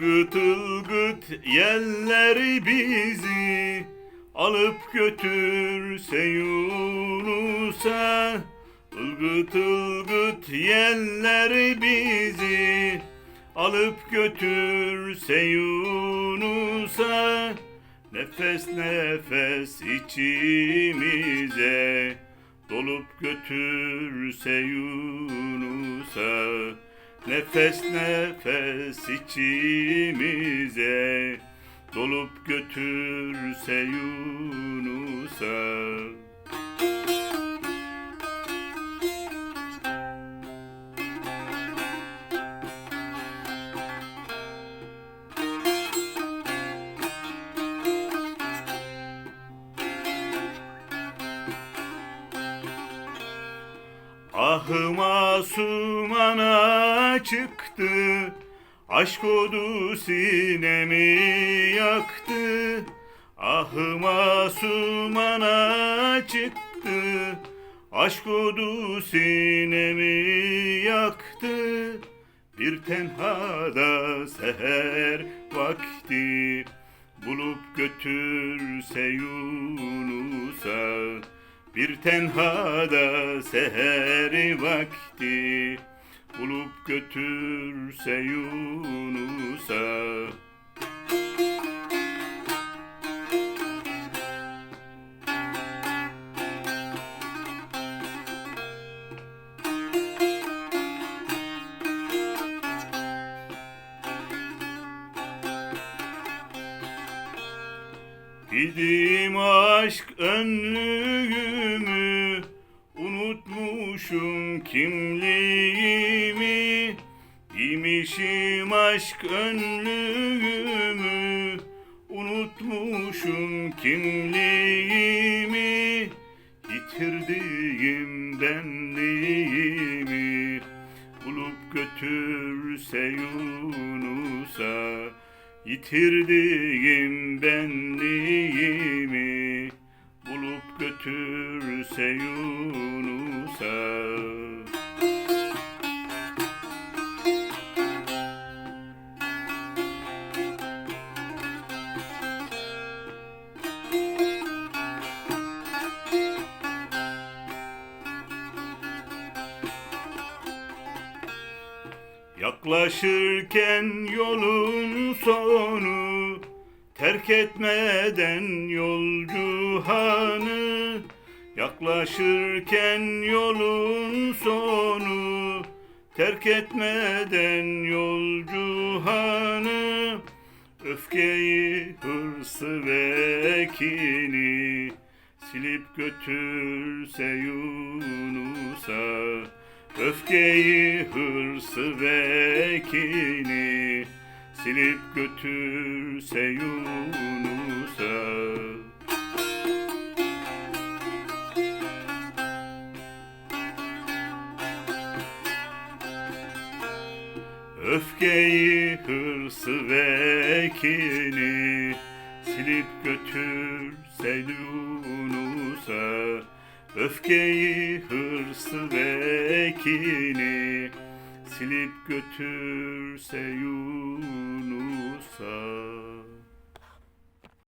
Ilgıt ılgıt yerleri bizi alıp götürse Yunus'a. Ilgıt ılgıt yerleri bizi alıp götürse Yunus'a. Nefes nefes içimize dolup götürse Yunus'a Nefes nefes içimize dolup götürse Yunus'a. Ahıma sumana çıktı. Aşk odu sinemi yaktı. Ahıma sumana çıktı. Aşk odu sinemi yaktı. Bir tenhada seher vakti. Bulup götürse Yunus'a bir tenhada seher vakti götürse Yunus'a. Gidim aşk önlüğümü Unutmuşum kimliğimi Giymişim aşk önlüğümü Unutmuşum kimliğimi Yitirdiğim benliğimi. Bulup götürse Yunus'a Yitirdiğim benliğimi Bulup götürse Yunus'a Yaklaşırken yolun sonu Terk etmeden yolcu hanı Yaklaşırken yolun sonu Terk etmeden yolcu hanı Öfkeyi, hırsı ve kini Silip götürse Yunus'a Öfkeyi, hırsı ve kini Silip götürse Yunus'a. Öfkeyi, hırsı ve kini Silip götürse Yunus'a Öfkeyi, hırsı ve kini Silip götürse Yunus'a